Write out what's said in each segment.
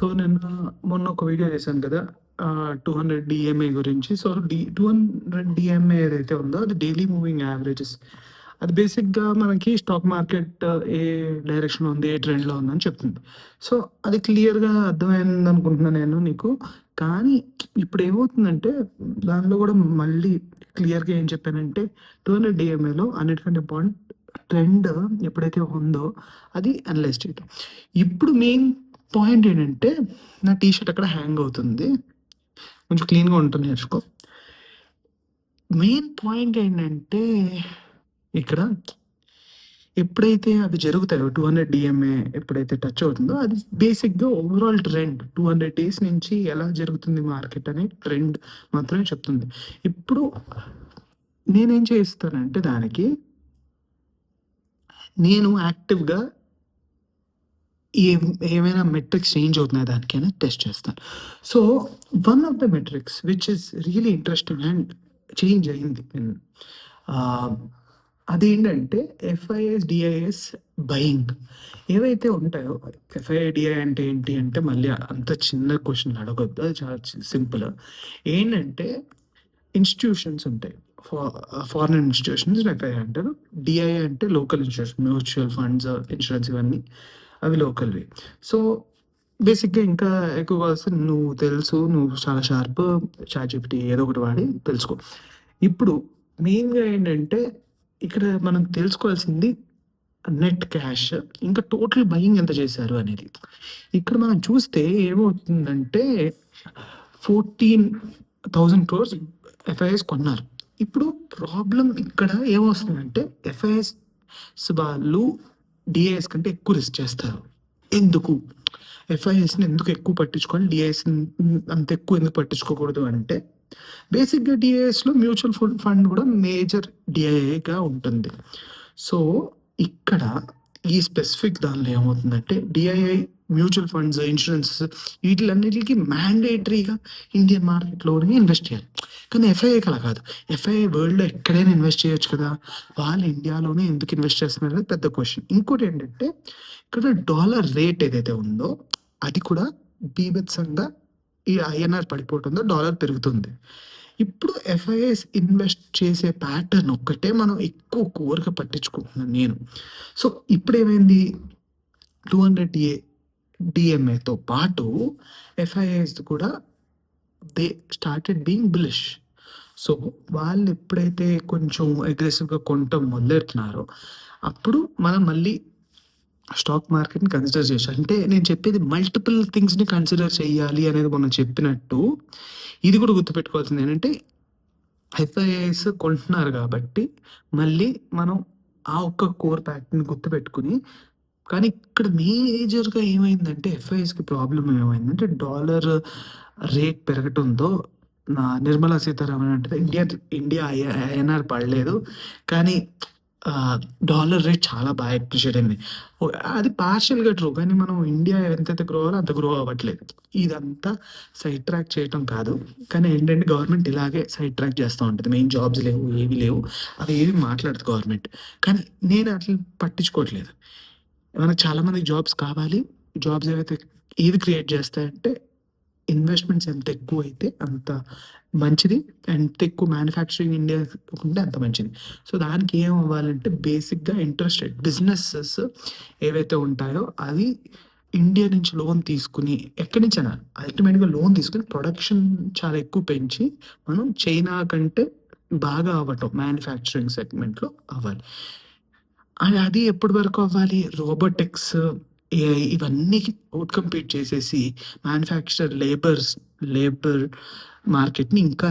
So నిన్న మొన్న ఒక వీడియో చేశాను కదా టూ హండ్రెడ్ డిఎంఏ గురించి. So, D two hundred DMA ఏదైతే ఉందో అది డైలీ మూవింగ్ యావరేజెస్. అది బేసిక్‌గా మనకి స్టాక్ మార్కెట్ ఏ డైరెక్షన్‌లో ఉంది, ఏ ట్రెండ్‌లో ఉందని చెప్తుంది. సో, అది క్లియర్‌గా అర్థమైందనుకుంటున్నా నేను నీకు. కానీ ఇప్పుడు ఏమవుతుందంటే దానిలో కూడా మళ్ళీ క్లియర్‌గా ఏం చెప్పానంటే టూ హండ్రెడ్ డిఎంఏలో అన్నిటికంటే ఇంపార్టెంట్ ట్రెండ్ ఎప్పుడైతే ఉందో అది అనలైజ్ చేయటం. ఇప్పుడు మెయిన్ పాయింట్ ఏంటంటే నా టీ షర్ట్ అక్కడ హ్యాంగ్ అవుతుంది. కొంచెం క్లీన్‌గా ఉంటుంది నేర్చుకో. మెయిన్ పాయింట్ ఏంటంటే ఇక్కడ ఎప్పుడైతే అవి జరుగుతాయో టూ హండ్రెడ్ డిఎంఏ ఎప్పుడైతే టచ్ అవుతుందో అది బేసిక్‌గా ఓవరాల్ ట్రెండ్ 200 డేస్ నుంచి ఎలా జరుగుతుంది మార్కెట్ అనే ట్రెండ్ మాత్రమే చెప్తుంది. ఇప్పుడు నేనేం చేస్తానంటే దానికి నేను యాక్టివ్‌గా ఏం ఏమైనా మెట్రిక్స్ చేంజ్ అవుతున్నాయి దానికైనా టెస్ట్ చేస్తాను. So, one of the metrics which is really interesting and change అయింది. అదేంటంటే ఎఫ్ఐఎస్, డిఐఎస్ బయింగ్ ఏవైతే ఉంటాయో ఎఫ్ఐఏ డిఐ అంటే ఏంటి అంటే మళ్ళీ అంత చిన్న క్వశ్చన్ అడగొద్దు. అది చాలా సింపుల్. ఏంటంటే ఇన్‌స్టిట్యూషన్స్ ఉంటాయి. ఫా ఫారిన్ ఇన్‌స్టిట్యూషన్స్ ఎఫ్ఐఐ అంటారు. డిఐ అంటే local institution mutual funds, insurance ఇవన్నీ అవి లోకల్‌వి. సో, బేసిక్‌గా ఇంకా ఎక్కువ వస్తే నువ్వు తెలుసు. నువ్వు చాలా షార్ప్. చాట్‌జిపిటి ఏదో ఒకటి వాడి తెలుసుకో. ఇప్పుడు మెయిన్‌గా ఏంటంటే ఇక్కడ మనం తెలుసుకోవాల్సింది నెట్ క్యాష్ ఇంకా టోటల్ బయింగ్ ఎంత చేశారు అనేది. ఇక్కడ మనం చూస్తే ఏమవుతుందంటే 14,000 క్రోర్స్ ఎఫ్ఐఎస్ కొన్నారు. ఇప్పుడు ప్రాబ్లం ఇక్కడ ఏమొస్తుందంటే ఎఫ్ఐఎస్ వాళ్ళు డిఐఎస్ కంటే ఎక్కువ రిస్క్ చేస్తారు. ఎందుకు? ఎఫ్ఐఎస్‌ని ఎందుకు ఎక్కువ పట్టించుకోవాలి? డిఐఎస్ అంత ఎక్కువ ఎందుకు పట్టించుకోకూడదు అంటే బేసిక్‌గా డిఐఎస్‌లో మ్యూచువల్ ఫండ్ ఫండ్ కూడా మేజర్ డిఐఏగా ఉంటుంది. సో, ఇక్కడ ఈ స్పెసిఫిక్ దానిలో ఏమవుతుందంటే డిఐఐ మ్యూచువల్ ఫండ్స్, ఇన్సూరెన్స్ వీటిలన్నిటికీ మ్యాండేటరీగా ఇండియన్ మార్కెట్‌లోనే ఇన్వెస్ట్ చేయాలి. కానీ ఎఫ్ఐఐకి అలా కాదు. ఎఫ్ఐఐ వరల్డ్‌లో ఎక్కడైనా ఇన్వెస్ట్ చేయొచ్చు కదా! వాళ్ళు ఇండియాలోనే ఎందుకు ఇన్వెస్ట్ చేస్తున్నారు అనేది పెద్ద ఇంకోటి ఏంటంటే ఇక్కడ డాలర్ రేట్ ఏదైతే ఉందో అది కూడా బీభత్సంగా ఈ ఐఎన్ఆర్ పడిపోతుందో డాలర్ పెరుగుతుంది. ఇప్పుడు ఎఫ్ఐఎస్ ఇన్వెస్ట్ చేసే ప్యాటర్న్ ఒక్కటే మనం ఎక్కువ కోరిక పట్టించుకుంటున్నాను నేను. సో, ఇప్పుడు ఏమైంది టూ హండ్రెడ్ డిఏ డిఎంఏతో పాటు ఎఫ్ఐఎస్ కూడా they started being bullish. So, వాళ్ళు ఎప్పుడైతే కొంచెం అగ్రెసివ్‌గా కొనటం మొదలెడుతున్నారో అప్పుడు మనం మళ్ళీ స్టాక్ మార్కెట్‌ని కన్సిడర్ చేయాలి. అంటే నేను చెప్పేది మల్టిపుల్ థింగ్స్‌ని కన్సిడర్ చేయాలి అనేది మనం చెప్పినట్టు ఇది కూడా గుర్తుపెట్టుకోవాల్సింది ఏంటంటే ఎఫ్ఐఐస్ కొంటున్నారు కాబట్టి మళ్ళీ మనం ఆ ఒక్క కోర్ ప్యాక్ని గుర్తుపెట్టుకుని కానీ ఇక్కడ మేజర్‌గా ఏమైందంటే ఎఫ్ఐఎస్‌కి ప్రాబ్లం ఏమైందంటే డాలర్ రేట్ పెరగటంతో నిర్మలా సీతారామన్ అంటే ఇండియా ఇండియా ఐ ఐఎన్ఆర్ పడలేదు. కానీ డాలర్ రేట్ చాలా బాగా అప్రిషియేట్ అయింది. అది పార్షియల్‌గా ట్రూ. కానీ మనం ఇండియా ఎంతైతే గ్రో అవ్వాలో అంత గ్రో అవ్వట్లేదు. ఇదంతా సైడ్ ట్రాక్ చేయటం కాదు. కానీ ఏంటంటే గవర్నమెంట్ ఇలాగే సైడ్ ట్రాక్ చేస్తూ ఉంటుంది మెయిన్ జాబ్స్ లేవు. ఏవి లేవు. అవి ఏవి మాట్లాడదు గవర్నమెంట్. కానీ నేను అట్లా పట్టించుకోవట్లేదు. మనకు చాలామంది జాబ్స్ కావాలి. జాబ్స్ ఏవైతే ఏవి క్రియేట్ చేస్తాయంటే ఇన్వెస్ట్‌మెంట్స్ ఎంత ఎక్కువ అయితే అంత మంచిది. ఎంత ఎక్కువ మ్యానుఫ్యాక్చరింగ్ ఇండియా ఉంటే అంత మంచిది. సో, దానికి ఏం అవ్వాలంటే బేసిక్‌గా ఇంట్రెస్ట్ బిజినెసెస్ ఏవైతే ఉంటాయో అవి ఇండియా నుంచి లోన్ తీసుకుని ఎక్కడి నుంచైనా అల్టిమేట్‌గా లోన్ తీసుకొని ప్రొడక్షన్ చాలా ఎక్కువ పెంచి మనం చైనా కంటే బాగా అవ్వటం మ్యానుఫ్యాక్చరింగ్ సెగ్మెంట్‌లో అవ్వాలి. అది అది ఎప్పటి వరకు అవ్వాలి? రోబోటిక్స్, ఏఐ ఇవన్నీ అవుట్ కంపీట్ చేసేసి మ్యానుఫ్యాక్చర్ లేబర్స్ లేబర్ మార్కెట్‌ని ఇంకా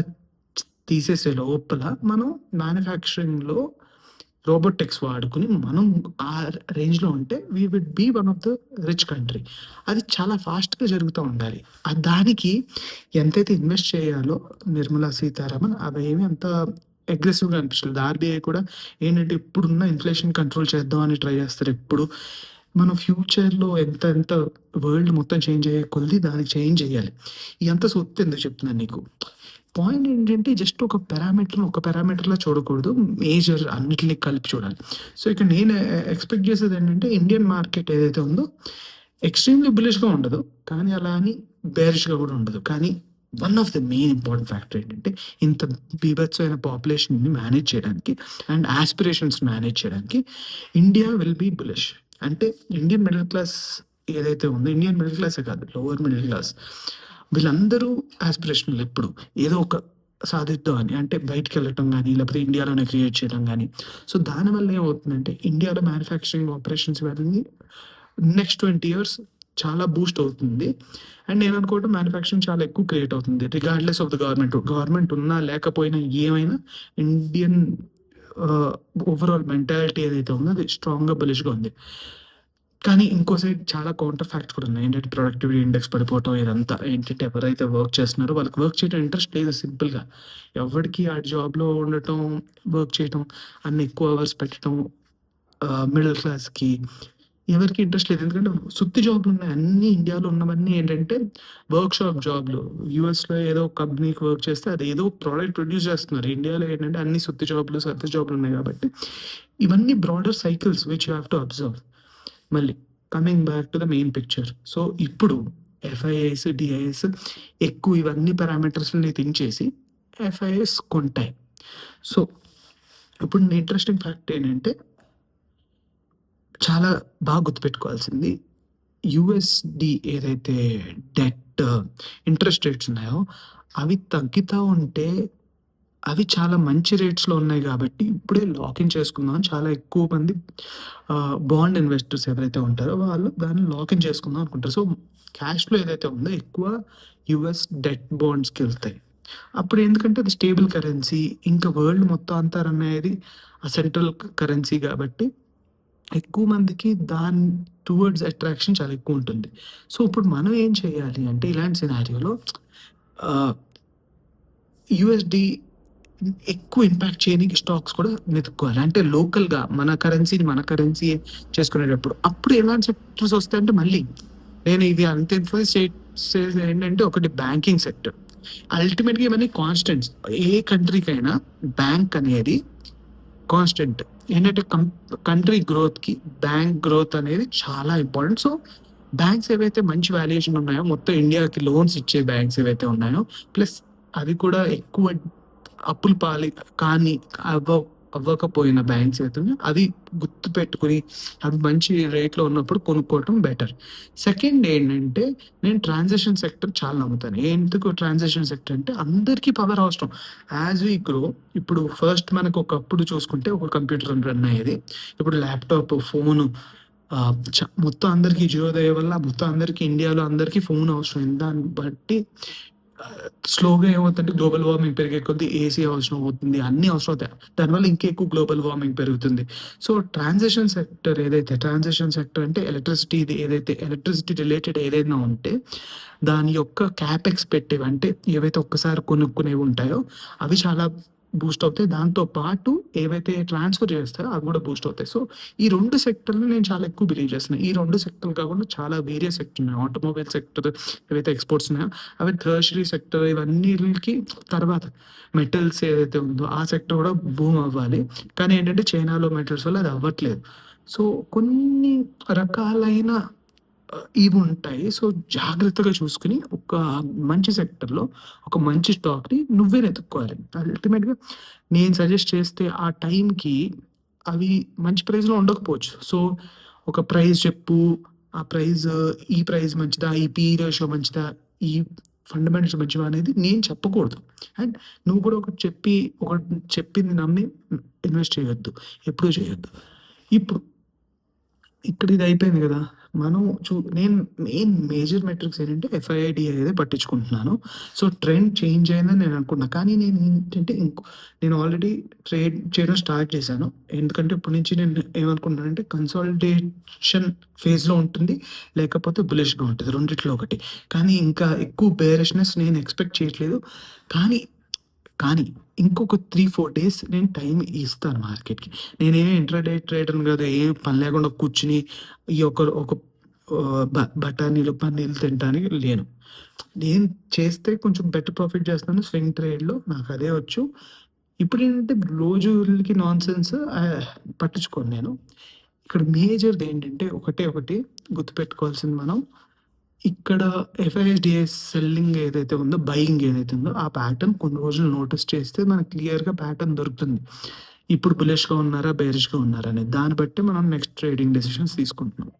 తీసేసే లోపల మనం మ్యానుఫ్యాక్చరింగ్‌లో రోబోటిక్స్ వాడుకొని మనం ఆ రేంజ్‌లో ఉంటే we will be one of the rich country. అది చాలా ఫాస్ట్‌గా జరుగుతూ ఉండాలి. దానికి ఎంతైతే ఇన్వెస్ట్ చేయాలో నిర్మలా సీతారామన్ అవేమి అంత అగ్రెసివ్‌గా అనిపించలేదు. ఆర్‌బీఐ కూడా ఏంటంటే ఇప్పుడున్న ఇన్‌ఫ్లేషన్ కంట్రోల్ చేద్దాం అని ట్రై చేస్తారు ఎప్పుడు. మనం ఫ్యూచర్‌లో ఎంత ఎంత వరల్డ్ మొత్తం చేంజ్ అయ్యే కొద్ది దానికి చేంజ్ చేయాలి. ఇదంతా సొత్తు ఎందుకు చెప్తున్నాను నీకు. పాయింట్ ఏంటంటే జస్ట్ ఒక పారామీటర్ ఒక పారామీటర్‌లా చూడకూడదు. మేజర్ అన్నిటిని కలిపి చూడాలి. సో, ఇక్కడ నేను ఎక్స్‌పెక్ట్ చేసేది ఏంటంటే ఇండియన్ మార్కెట్ ఏదైతే ఉందో ఎక్స్‌ట్రీమ్‌లీ బులిష్‌గా ఉండదు. కానీ అలా అని బేరిష్‌గా కూడా ఉండదు. కానీ one of the main important factor ఏంటంటే ఇంత బీభత్సమైన పాపులేషన్‌ని మేనేజ్ చేయడానికి అండ్ యాస్పిరేషన్స్ మేనేజ్ చేయడానికి ఇండియా విల్ బి బులిష్. అంటే ఇండియన్ మిడిల్ క్లాస్ ఏదైతే ఉందో ఇండియన్ మిడిల్ క్లాసే కాదు లోవర్ మిడిల్ క్లాస్ వీళ్ళందరూ యాస్పిరేషనల్ ఎప్పుడు ఏదో ఒక సాధిద్దాం అని. అంటే బయటికెళ్ళటం కానీ లేకపోతే ఇండియాలోనే క్రియేట్ చేయడం కానీ సో దానివల్ల ఏమవుతుందంటే ఇండియాలో మ్యానుఫ్యాక్చరింగ్ ఆపరేషన్స్ ఇవన్నీ నెక్స్ట్ 20 ఇయర్స్ చాలా బూస్ట్ అవుతుంది. అండ్ నేను అనుకోవటం మ్యానుఫ్యాక్చరింగ్ చాలా ఎక్కువ క్రియేట్ అవుతుంది. Regardless of the government. Government ఉన్నా లేకపోయినా ఏమైనా ఇండియన్ ఓవరాల్ మెంటాలిటీ ఏదైతే ఉందో అది స్ట్రాంగ్‌గా బులిష్‌గా ఉంది. కానీ ఇంకో సైడ్ చాలా కౌంటర్ ఫ్యాక్ట్స్ కూడా ఉన్నాయి. ఏంటంటే ప్రొడక్టివిటీ ఇండెక్స్ పడిపోవటం ఇదంతా. ఏంటంటే ఎవరైతే వర్క్ చేస్తున్నారో వాళ్ళకి వర్క్ చేయడం ఇంట్రెస్ట్ లేదు సింపుల్‌గా. ఎవరికి ఆ జాబ్‌లో ఉండటం, వర్క్ చేయటం, అన్ని ఎక్కువ అవర్స్ పెట్టడం మిడిల్ క్లాస్‌కి ఎవరికి ఇంట్రెస్ట్ లేదు. ఎందుకంటే సుత్తి జాబ్లు ఉన్నాయి అన్ని ఇండియాలో ఉన్నవన్నీ ఏంటంటే వర్క్‌షాప్ జాబ్‌లు. యూఎస్‌లో ఏదో కంపెనీకి వర్క్ చేస్తే అది ఏదో ప్రోడక్ట్ ప్రొడ్యూస్ చేస్తున్నారు. ఇండియాలో ఏంటంటే అన్ని సుత్తి జాబ్‌లు, సత్తి జాబ్‌లున్నాయి కాబట్టి ఇవన్నీ broader cycles which you have to observe. మళ్ళీ coming back to the main picture. So ఇప్పుడు ఎఫ్ఐఐస్, డిఐఎస్ ఎక్కువ ఇవన్నీ పారామీటర్స్‌ని థింక్ చేసి కొంటాయి. సో ఇప్పుడు ఇంట్రెస్టింగ్ ఫ్యాక్ట్ ఏంటంటే చాలా బాగా గుర్తుపెట్టుకోవాల్సింది యుఎస్డి ఏదైతే డెట్ ఇంట్రెస్ట్ రేట్స్ ఉన్నాయో అవి తగ్గుతూ ఉంటే అవి చాలా మంచి రేట్స్‌లో ఉన్నాయి కాబట్టి ఇప్పుడే లాకిన్ చేసుకుందాం చాలా ఎక్కువ మంది బాండ్ ఇన్వెస్టర్స్ ఎవరైతే ఉంటారో వాళ్ళు దాన్ని లాకిన్ చేసుకుందాం అనుకుంటారు. సో క్యాష్లో ఏదైతే ఉందో ఎక్కువ యూఎస్ డెట్ బాండ్స్కి వెళ్తాయి అప్పుడు ఎందుకంటే అది స్టేబుల్ కరెన్సీ. ఇంకా వరల్డ్ మొత్తం అంతా రన్ అయ్యేది ఆ సెంట్రల్ కరెన్సీ కాబట్టి ఎక్కువ మందికి దాని టువర్డ్స్ అట్రాక్షన్ చాలా ఎక్కువ ఉంటుంది. సో ఇప్పుడు మనం ఏం చేయాలి అంటే ఇలాంటి సినారియోలో యుఎస్డి ఎక్కువ ఇంపాక్ట్ చేయడానికి స్టాక్స్ కూడా వెతుక్కోవాలి. అంటే లోకల్‌గా మన కరెన్సీని మన కరెన్సీ చేసుకునేటప్పుడు అప్పుడు ఎలాంటి సెక్టర్స్ వస్తాయంటే మళ్ళీ నేను ఇది అంత ఇన్ఫ్లుయెన్స్ చేసేది ఏంటంటే ఒకటి బ్యాంకింగ్ సెక్టర్. అల్టిమేట్‌గా ఇవన్నీ కాన్స్టెంట్స్. ఏ కంట్రీకైనా బ్యాంక్ అనేది కాన్స్టెంట్. ఏంటంటే కం కంట్రీ గ్రోత్‌కి బ్యాంక్ గ్రోత్ అనేది చాలా ఇంపార్టెంట్. సో బ్యాంక్స్ ఏవైతే మంచి వాల్యుయేషన్ ఉన్నాయో మొత్తం ఇండియాకి లోన్స్ ఇచ్చే బ్యాంక్స్ ఏవైతే ఉన్నాయో ప్లస్ అది కూడా ఎక్కువ అప్పులు పాలి కానీ అబౌ అవ్వకపోయిన బ్యాంక్స్ అయితే అది గుర్తు పెట్టుకుని అవి మంచి రేట్‌లో ఉన్నప్పుడు కొనుక్కోవటం బెటర్. సెకండ్ ఏంటంటే నేను ట్రాన్సాక్షన్ సెక్టర్ చాలా నమ్ముతాను. ఎందుకు ట్రాన్సాక్షన్ సెక్టర్ అంటే అందరికీ పవర్ అవసరం. యాజ్ వీ గ్రో ఇప్పుడు ఫస్ట్ మనకు ఒకప్పుడు చూసుకుంటే ఒక కంప్యూటర్ రన్ అయ్యేది. ఇప్పుడు ల్యాప్‌టాప్, ఫోను మొత్తం అందరికీ జియోదయ వల్ల మొత్తం అందరికీ ఇండియాలో అందరికీ ఫోన్ అవసరం. దాన్ని బట్టి స్లోగా ఏమవుతుందంటే గ్లోబల్ వార్మింగ్ పెరిగే కొద్దీ ఏసీ అవసరం అవుతుంది. అన్ని అవసరం అవుతాయి. దానివల్ల ఇంకెక్కువ గ్లోబల్ వార్మింగ్ పెరుగుతుంది. సో ట్రాన్సాక్షన్ సెక్టర్ ఏదైతే ట్రాన్సాక్షన్ సెక్టర్ అంటే ఎలక్ట్రిసిటీది ఏదైతే ఎలక్ట్రిసిటీ రిలేటెడ్ ఏదైనా ఉంటే దాని యొక్క క్యాపెక్స్ పెట్టేవి అంటే ఏవైతే ఒక్కసారి కొనుక్కునేవి ఉంటాయో అవి చాలా బూస్ట్ అవుతాయి. దాంతో పాటు ఏవైతే ట్రాన్స్‌ఫర్ చేస్తారో అవి కూడా బూస్ట్ అవుతాయి. సో ఈ రెండు సెక్టర్లు నేను చాలా ఎక్కువ బిలీవ్ చేస్తున్నాను ఈ రెండు సెక్టర్‌లు కాకుండా చాలా వేరియస్ సెక్టర్ ఉన్నాయి. ఆటోమొబైల్ సెక్టర్ ఏవైతే ఎక్స్‌పోర్ట్స్ ఉన్నాయో అవి థర్షరీ సెక్టర్ ఇవన్నీకి తర్వాత మెటల్స్ ఏదైతే ఉందో ఆ సెక్టర్ కూడా బూమ్ అవ్వాలి. కానీ ఏంటంటే చైనాలో మెటల్స్ వల్ల అది అవ్వట్లేదు. సో కొన్ని రకాలైన ఇవి ఉంటాయి. సో జాగ్రత్తగా చూసుకుని ఒక మంచి సెక్టర్‌లో ఒక మంచి స్టాక్‌ని నువ్వే వెతుక్కోవాలి. అల్టిమేట్‌గా నేను సజెస్ట్ చేస్తే ఆ టైంకి అవి మంచి ప్రైస్‌లో ఉండకపోవచ్చు. సో ఒక ప్రైస్ చెప్పు. ఆ ప్రైస్ ఈ ప్రైస్ మంచిదా? ఈ పీ రేషియో మంచిదా? ఈ ఫండమెంటల్స్ మంచివా అనేది నేను చెప్పకూడదు. అండ్ నువ్వు కూడా ఒకటి చెప్పి ఒకటి చెప్పింది నమ్మి ఇన్వెస్ట్ చేయొద్దు. ఎప్పుడూ చేయొద్దు. ఇప్పుడు ఇక్కడ ఇది అయిపోయింది కదా మనం చూ నేను మెయిన్ మేజర్ మెట్రిక్స్ ఏంటంటే ఎఫ్ఐఐడి అయితే పట్టించుకుంటున్నాను. సో ట్రెండ్ చేంజ్ అయిందని నేను అనుకున్నా. కానీ నేను ఏంటంటే ఇంకో నేను ఆల్రెడీ ట్రేడ్ చేయడం స్టార్ట్ చేశాను. ఎందుకంటే ఇప్పటి నుంచి నేను ఏమనుకుంటున్నానంటే కన్సాలిడేషన్ ఫేజ్‌లో ఉంటుంది. లేకపోతే బులిష్‌గా ఉంటుంది రెండిట్లో ఒకటి. కానీ ఇంకా ఎక్కువ బేరిష్‌నెస్ నేను ఎక్స్‌పెక్ట్ చేయట్లేదు. కానీ కానీ ఇంకొక 3, 4 డేస్ నేను టైం ఇస్తాను మార్కెట్‌కి. నేనేమి ఇంట్రాడే ట్రేడర్‌ని కదా ఏం పని లేకుండా కూర్చుని ఈ ఒక ఒక బఠానీలు, పన్నీలు తినడానికి లేను. నేను చేస్తే కొంచెం బెటర్ ప్రాఫిట్ చేస్తాను స్వింగ్ ట్రేడ్‌లో. నాకు అదే వచ్చు. ఇప్పుడేంటంటే రోజులకి నాన్‌సెన్స్ సెన్స్ పట్టించుకోను నేను. ఇక్కడ మేజర్‌ది ఏంటంటే ఒకటే ఒకటి గుర్తుపెట్టుకోవాల్సింది మనం ఇక్కడ ఎఫ్ఐఎస్‌డిఎస్ సెల్లింగ్ ఏదైతే ఉందో, బయింగ్ ఏదైతే ఉందో ఆ ప్యాటర్న్ కొన్ని రోజులు నోటీస్ చేస్తే మనకు క్లియర్‌గా ప్యాటర్న్ దొరుకుతుంది. ఇప్పుడు బులిష్‌గా ఉన్నారా? బేరిష్‌గా ఉన్నారా? అనేది. దాన్ని బట్టి మనం నెక్స్ట్ ట్రేడింగ్ డెసిషన్స్ తీసుకుంటున్నాం.